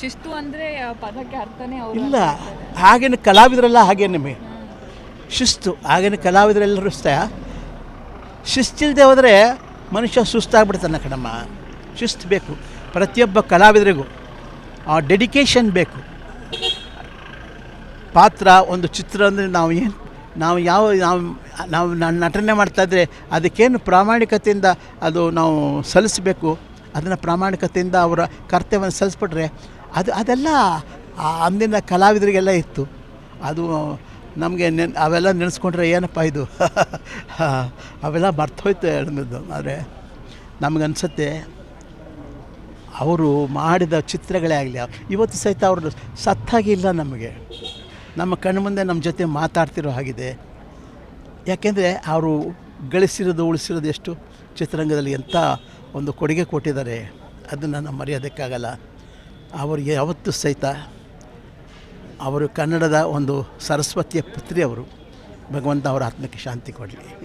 ಶಿಸ್ತು ಅಂದ್ರೆ ಪದಕ್ಕೆ ಅರ್ಥನೇ ಇಲ್ಲ. ಆಗಿನ ಕಲಾವಿದರೆಲ್ಲ ಹಾಗೆ ನಿಮಗೆ. ಶಿಸ್ತು. ಆಗಿನ ಕಲಾವಿದರೆಲ್ಲರೂ ಸಹ ಶಿಸ್ತಿಲ್ಲದೆ ಹೋದರೆ ಮನುಷ್ಯ ಸುಸ್ತಾಗ್ಬಿಡ್ತಾನೆ ಕಣಮ್ಮ. ಶಿಸ್ತು ಬೇಕು. ಪ್ರತಿಯೊಬ್ಬ ಕಲಾವಿದರಿಗೂ ಆ ಡೆಡಿಕೇಶನ್ ಬೇಕು. ಪಾತ್ರ ಒಂದು ಚಿತ್ರ ಅಂದರೆ ನಾವು ಏನು ನಾವು ಯಾವ ನಾವು ನಾವು ನಾನು ನಟನೆ ಮಾಡ್ತಾಯಿದ್ರೆ ಅದಕ್ಕೇನು ಪ್ರಾಮಾಣಿಕತೆಯಿಂದ ಅದು ನಾವು ಸಲ್ಲಿಸಬೇಕು. ಅದನ್ನು ಪ್ರಾಮಾಣಿಕತೆಯಿಂದ ಅವರ ಕರ್ತವ್ಯವನ್ನು ಸಲ್ಲಿಸ್ಬಿಟ್ರೆ ಅದು ಅದೆಲ್ಲ ಅಂದಿನ ಕಲಾವಿದರಿಗೆಲ್ಲ ಇತ್ತು. ಅದು ನಮಗೆ ನೆನ್ ಅವೆಲ್ಲ ನೆನೆಸ್ಕೊಂಡ್ರೆ ಏನಪ್ಪ ಇದು? ಅವೆಲ್ಲ ಮರ್ತೋಯ್ತು ಹೇಳಿದ್ದು ಆದರೆ ನಮಗನ್ಸುತ್ತೆ ಅವರು ಮಾಡಿದ ಚಿತ್ರಗಳೇ ಆಗಲಿ, ಇವತ್ತು ಸಹಿತ ಅವರು ಸತ್ತಾಗಿಲ್ಲ ನಮಗೆ. ನಮ್ಮ ಕಣ್ಣು ಮುಂದೆ ನಮ್ಮ ಜೊತೆ ಮಾತಾಡ್ತಿರೋ ಹಾಗಿದೆ. ಯಾಕೆಂದರೆ ಅವರು ಗಳಿಸಿರೋದು, ಉಳಿಸಿರೋದು ಎಷ್ಟು ಚಿತ್ರರಂಗದಲ್ಲಿ ಎಂಥ ಒಂದು ಕೊಡುಗೆ ಕೊಟ್ಟಿದ್ದಾರೆ, ಅದನ್ನು ನಾನು ಮರೆಯೋದಕ್ಕಾಗಲ್ಲ. ಅವರು ಯಾವತ್ತೂ ಸಹಿತ ಅವರು ಕನ್ನಡದ ಒಂದು ಸರಸ್ವತಿಯ ಪುತ್ರಿ ಅವರು. ಭಗವಂತ ಅವರ ಆತ್ಮಕ್ಕೆ ಶಾಂತಿ ಕೊಡಲಿ.